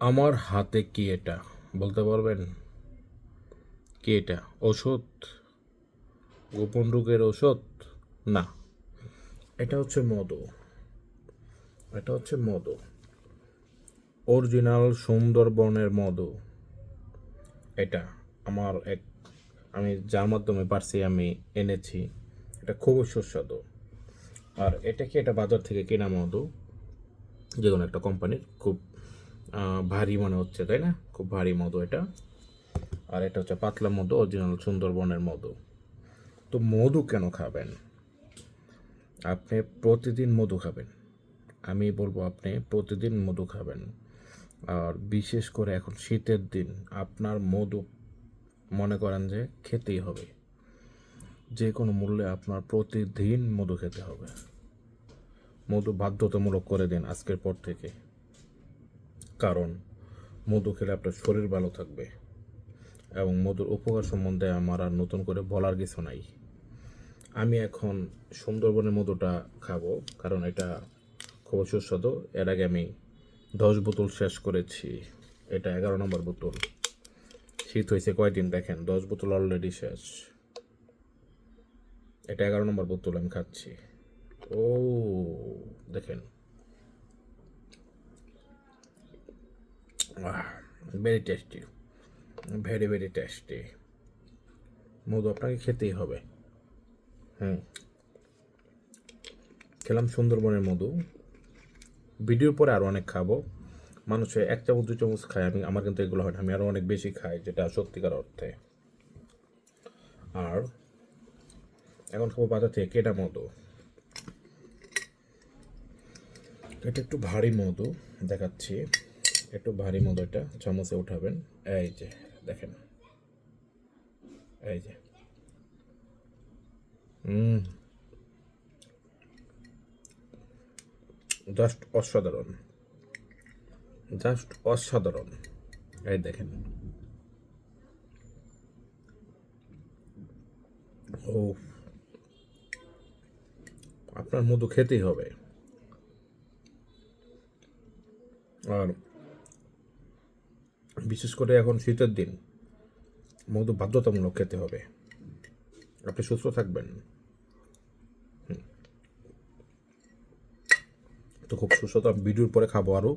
আমার হাতে কি এটা? বলতে পারবেন? কি এটা? ওষুধ গোপন রোগের ওষুধ না। এটা হচ্ছে মধু এটা হচ্ছে মধু অরিজিনাল সুন্দরবনের মধু এটা আমার এক, আমি যার মাধ্যমে পারছি আমি এনেছি। এটা খুবই সুস্বাদু। আর এটা কি এটা বাজার থেকে কেনা মধু যে কোনো একটা কোম্পানির খুব ভারী মনে হচ্ছে, তাই না? খুব ভারী মধু এটা। আর এটা হচ্ছে পাতলা মধু অরিজিনাল সুন্দরবনের মধু। তো মধু কেন খাবেন? আপনি প্রতিদিন মধু খাবেন। আমি বলব আপনি প্রতিদিন মধু খাবেন। আর বিশেষ করে এখন শীতের দিন, আপনার মধু মনে করেন যে খেতেই হবে। যে কোনো মূল্যে আপনার প্রতিদিন মধু খেতে হবে। মধু বাধ্যতামূলক করে দিন আজকের পর থেকে। কারণ মধু খেলে আপনার শরীর ভালো থাকবে এবং মধুর উপকার সম্বন্ধে আমার আর নতুন করে বলার কিছু নাই। আমি এখন সুন্দরবনের মধুটা খাব, কারণ এটা খুব সুস্বাদু। এর আগে আমি দশ বোতল শেষ করেছি, এটা এগারো নম্বর বোতল। শীত হয়েছে কয়দিন দেখেন, দশ বোতল অলরেডি শেষ। এটা এগারো নম্বর বোতল আমি খাচ্ছি। ও, দেখেন। Very tasty very very tasty মধু আপনাকে খেতেই হবে। হুম। খেলাম সুন্দরবনের মধু। ভিডিওর পরে আরও অনেক খাব। মানুষে এক চামচ দু চামচ খায়, আমি আমার কিন্তু এগুলো হয় না। আমি আরও অনেক বেশি খাই, যেটা সত্যিকার অর্থে। আর এখন খাব বাজার থেকে কেটা মধু। এটা একটু ভারী মধু, দেখাচ্ছি। একটু ভারী মধু এটা চামচে উঠাবেন। এই যে, দেখেন। এই যে। হুম জাস্ট অসাধারণ। জাস্ট অসাধারণ। এই দেখেন। ও আপনার মধু খেতেই হবে। আর বিশেষ করে এখন শীতের দিন। মধু বাধ্যতামূলক খেতে হবে। আপনি সুস্থ থাকবেন। তো খুব সুস্বাদু আমি ভিডিওর পরে খাব আরও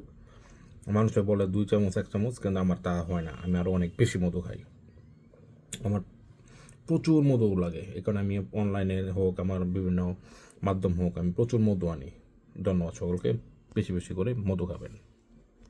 মানুষে বলে দুই চামচ, এক চামচ, কিন্তু আমার তা হয় না। আমি আরও অনেক বেশি মধু খাই। আমার প্রচুর মধু লাগে। কারণে আমি অনলাইনে হোক, আমার বিভিন্ন মাধ্যম হোক, আমি প্রচুর মধু আনি। ধন্যবাদ সকলকে। বেশি বেশি করে মধু খাবেন।